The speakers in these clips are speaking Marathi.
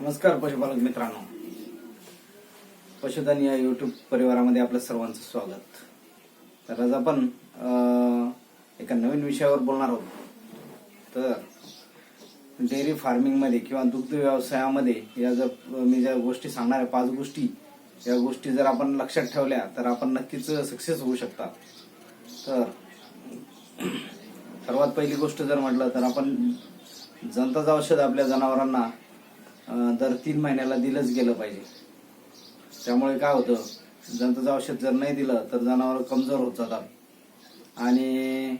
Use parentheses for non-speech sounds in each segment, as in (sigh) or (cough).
नमस्कार पशुपालक मित्रांनो. पशुधन या युट्यूब परिवारामध्ये आपलं सर्वांचं स्वागत. तर आज आपण एका नवीन विषयावर बोलणार आहोत. तर डेअरी फार्मिंगमध्ये किंवा दुग्ध व्यवसायामध्ये या जर मी ज्या गोष्टी सांगणार आहे पाच गोष्टी या गोष्टी जर आपण लक्षात ठेवल्या तर आपण नक्कीच सक्सेस होऊ शकता. तर (clears throat) सर्वात पहिली गोष्ट जर म्हटलं तर आपण जनताचं औषध आपल्या जनावरांना दर तीन महिन्याला दिलंच गेलं पाहिजे. त्यामुळे काय होतं जंतूचं औषध जर नाही दिलं तर जनावर कमजोर होत जातात. आणि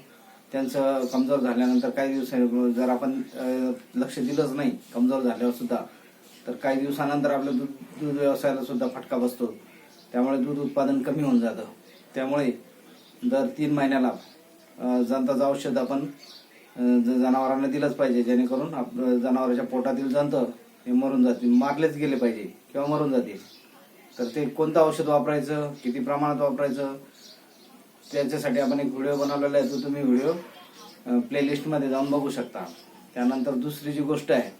त्यांचं कमजोर झाल्यानंतर काही दिवसांनी जर आपण लक्ष दिलंच नाही कमजोर झाल्यावर सुद्धा तर काही दिवसानंतर आपल्या दूध दूध व्यवसायाला सुद्धा फटका बसतो. त्यामुळे दूध उत्पादन कमी होऊन जातं. त्यामुळे दर तीन महिन्याला जंताचं औषध आपण ज- जनावरांना दिलंच पाहिजे जेणेकरून आप जनावरांच्या पोटातील जंत हे मरून जातील. मारलेच गेले पाहिजे किंवा मरून जातील. तर ते कोणतं औषध वापरायचं किती प्रमाणात वापरायचं त्याच्यासाठी आपण एक व्हिडिओ बनवलेला आहे तो तुम्ही व्हिडिओ प्लेलिस्टमध्ये जाऊन बघू शकता. त्यानंतर दुसरी जी गोष्ट आहे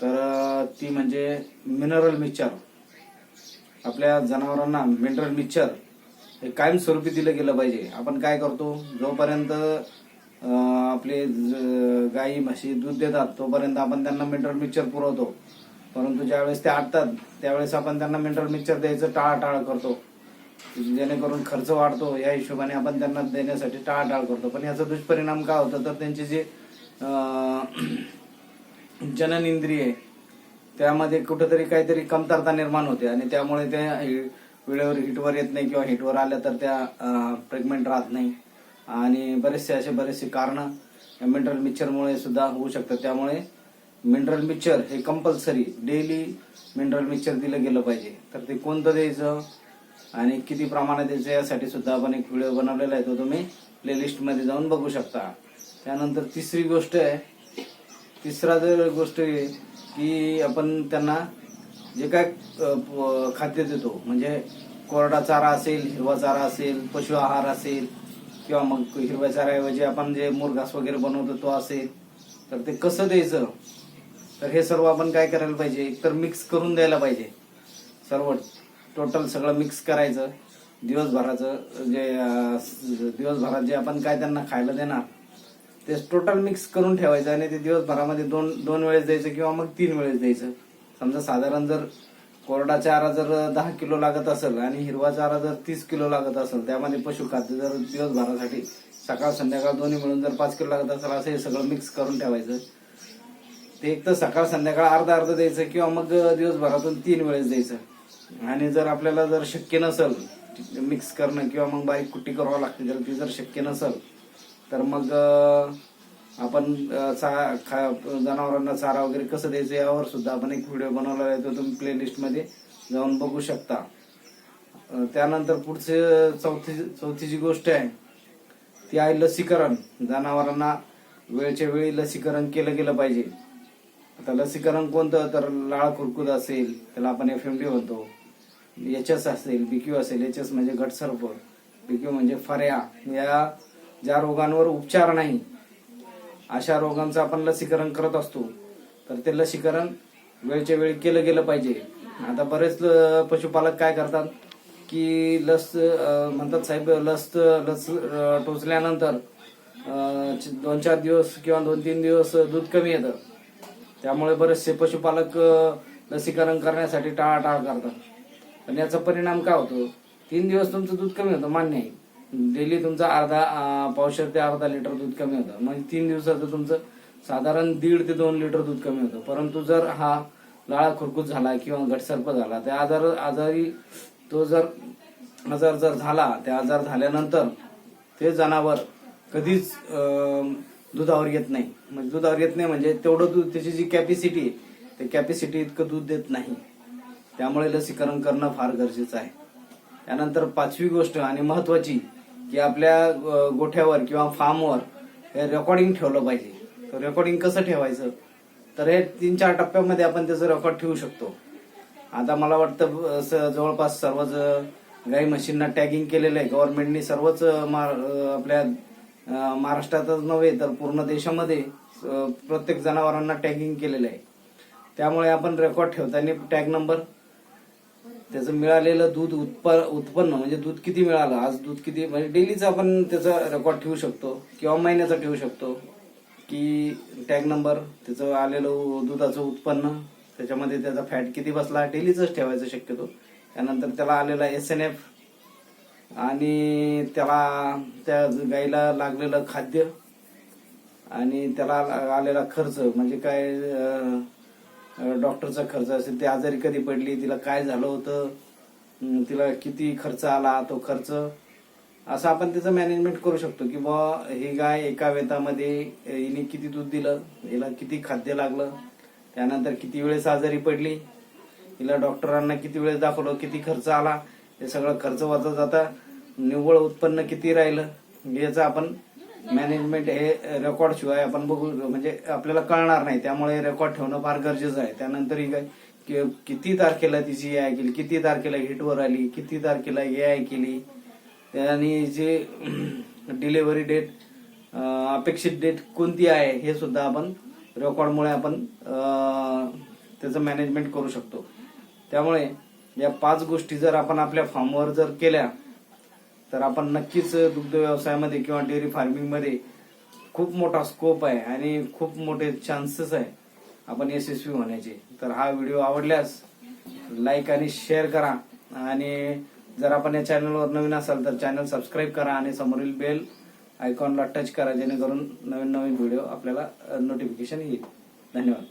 तर ती म्हणजे मिनरल मिक्सचर आपल्या जनावरांना मिनरल मिक्सचर हे कायमस्वरूपी दिलं गेलं पाहिजे. आपण काय करतो जोपर्यंत आपले ज- गाई म्हशी दूध देतात. तोपर्यंत आपण त्यांना मिनरल मिक्सर पुरवतो. परंतु ज्यावेळेस ते आटतात त्यावेळेस आपण त्यांना मिनरल मिक्सर द्यायचं टाळाटाळ करतो. जेणेकरून खर्च वाढतो. या हिशोबाने आपण त्यांना देण्यासाठी टाळाटाळ करतो. पण याचा दुष्परिणाम काय होतं? तर त्यांचे जे (clears throat) जनन इंद्रिय आहे, त्यामध्ये कुठंतरी काहीतरी कमतरता निर्माण होते. आणि त्यामुळे ते वेळेवर हिटवर येत नाही किंवा हिटवर आल्या तर त्या प्रेग्नेंट राहत नाही. आणि बरेचसे असे बरेचसे कारण मिनरल मिक्सरमुळे सुद्धा होऊ शकतात. त्यामुळे मिनरल मिक्सर हे कंपल्सरी डेली मिनरल मिक्सर दिलं गेलं पाहिजे. तर ते कोणतं द्यायचं आणि किती प्रमाणात द्यायचं यासाठी सुद्धा आपण एक व्हिडिओ बनवलेला आहे. तो तुम्ही प्लेलिस्टमध्ये जाऊन बघू शकता. त्यानंतर तिसरी गोष्ट आहे तिसरा जर गोष्ट आहे की आपण त्यांना जे काय प- खाद्य देतो म्हणजे कोरडा चारा असेल हिरवा चारा असेल पशु आहार असेल किंवा मग हिरव्या चाऱ्याऐवजी आपण जे मुरघास वगैरे बनवतो तो असेल तर ते कसं द्यायचं? तर हे सर्व आपण काय करायला पाहिजे? एकतर मिक्स करून द्यायला पाहिजे. सर्व टोटल सगळं मिक्स करायचं. दिवसभराचं जे दिवसभरात जे आपण काय त्यांना खायला देणार ते टोटल मिक्स करून ठेवायचं आणि ते दिवसभरामध्ये दोन दोन वेळेस द्यायचं किंवा मग तीन वेळेस द्यायचं. समजा साधारण जर कोरडा चारा जर दहा किलो लागत असेल आणि हिरवा चारा जर तीस किलो लागत असेल त्यामध्ये पशुखाद्य जर दिवसभरासाठी सकाळ संध्याकाळ दोन्ही मिळून जर पाच किलो लागत असेल असं हे सगळं मिक्स करून ठेवायचं. ते एक तर सकाळ संध्याकाळ अर्धा अर्ध द्यायचं किंवा मग दिवसभरातून तीन वेळेस द्यायचं. आणि जर आपल्याला जर शक्य नसेल मिक्स करणं किंवा मग बारीक कुट्टी करावं लागते जर ती जर शक्य नसेल तर मग आपण चा- खा- जनावरांना चारा वगैरे कसं द्यायचं यावर सुद्धा आपण एक व्हिडिओ बनवला आहे तो तुम्ही प्लेलिस्टमध्ये जाऊन बघू शकता. त्यानंतर पुढचे चौथी चौथी जी गोष्ट आहे ती आहे लसीकरण. जनावरांना वेळच्या वेळी लसीकरण केलं गेलं पाहिजे. आता लसीकरण कोणतं? तर लाळ कुरकुद असेल त्याला आपण एफ एम डी म्हणतो. एच एस असेल बीक्यू असेल एच एस म्हणजे घटसर्प बीक्यू म्हणजे फऱ्या. या ज्या रोगांवर उपचार नाही अशा रोगांचं आपण लसीकरण करत असतो तर ते लसीकरण वेळच्या वेळी केलं गेलं पाहिजे. आता बरेच पशुपालक काय करतात की लस म्हणतात साहेब लस लस टोचल्यानंतर दोन चार दिवस किंवा दोन तीन दिवस दूध कमी येतं. त्यामुळे बरेचसे पशुपालक लसीकरण करण्यासाठी टाळाटाळ करतात. पण याचा परिणाम काय होतो? तीन दिवस तुमचं दूध कमी होतं मान्य आहे. डेली तुमचा अर्धा पावशेर ते अर्धा लिटर दूध कमी होतं. म्हणजे तीन दिवसाचं तुमचं साधारण दीड ते दोन लिटर दूध कमी होतं. परंतु जर हा लाळा खुरकूत झाला किंवा घटसर्प झाला त्या आजार आजारी तो जर आजार जर झाला त्या आजार झाल्यानंतर ते जनावर कधीच दुधावर येत नाही. म्हणजे दुधावर येत नाही म्हणजे तेवढं दूध त्याची जी कॅपॅसिटी आहे ते कॅपॅसिटी इतकं दूध देत नाही. त्यामुळे लसीकरण करणं फार गरजेचं आहे. त्यानंतर पाचवी गोष्ट आणि महत्वाची की आपल्या गोठ्यावर किंवा फार्मवर हे रेकॉर्डिंग ठेवलं पाहिजे. तर रेकॉर्डिंग कसं ठेवायचं? तर हे तीन चार टप्प्यामध्ये आपण त्याचं रेकॉर्ड ठेवू शकतो. आता मला वाटतं जवळपास सर्वच गाई म्हशींना टॅगिंग केलेलं आहे. गव्हर्नमेंटनी सर्वच मा- आपल्या महाराष्ट्रातच नव्हे तर पूर्ण देशामध्ये प्रत्येक जनावरांना टॅगिंग केलेलं आहे. त्यामुळे आपण रेकॉर्ड ठेवताना टॅग नंबर त्याचं मिळालेलं दूध उत्प उत्पन्न म्हणजे दूध किती मिळालं? आज दूध किती म्हणजे डेलीचं आपण त्याचा रेकॉर्ड ठेवू शकतो किंवा महिन्याचा ठेवू शकतो की टॅग नंबर त्याचं आलेलं उ- दुधाचं उत्पन्न त्याच्यामध्ये त्याचा फॅट किती बसला डेलीचंच ठेवायचं शक्यतो. त्यानंतर त्याला आलेला एस एन एफ आणि त्याला त्या गाईला लागलेलं खाद्य आणि त्याला आलेला खर्च म्हणजे काय डॉक्टरचा खर्च असेल ती आजारी कधी पडली तिला काय झालं होतं तिला किती खर्च आला तो खर्च. असं आपण त्याचं मॅनेजमेंट करू शकतो की बुवा ही गाय एका वेतामध्ये हिने किती दूध दिलं हिला किती खाद्य लागलं त्यानंतर किती वेळेस आजारी पडली हिला डॉक्टरांना किती वेळेस दाखवलं किती खर्च आला हे सगळं खर्च वाचत जाता निव्वळ उत्पन्न किती राहिलं याचं आपण मॅनेजमेंट हे रेकॉर्ड शिवाय आपण बघू म्हणजे आपल्याला कळणार नाही. त्यामुळे रेकॉर्ड ठेवणं फार गरजेचं आहे. त्यानंतर ही काय किती तारखेला तिची ए आय केली किती तारखेला हिटवर आली किती तारखेला ए आय केली आणि जे (clears throat) डिलेव्हरी डेट अपेक्षित डेट कोणती आहे हे सुद्धा आपण रेकॉर्डमुळे आपण त्याचं मॅनेजमेंट करू शकतो. त्यामुळे या पाच गोष्टी जर आपण आपल्या फॉर्मवर जर केल्या तर आपण नक्कीच दुग्ध व्यवसायामध्ये किंवा डेअरी फार्मिंगमध्ये खूप मोठा स्कोप आहे आणि खूप मोठे चान्सेस आहे आपण यशस्वी होण्याचे. तर हा व्हिडिओ आवडल्यास लाईक आणि शेअर करा आणि जर आपण या चॅनलवर नवीन असाल तर चॅनल सबस्क्राईब करा आणि समोरील बेल आयकॉनला टच करा जेणेकरून नवीन नवीन व्हिडिओ आपल्याला नोटिफिकेशन येईल. धन्यवाद.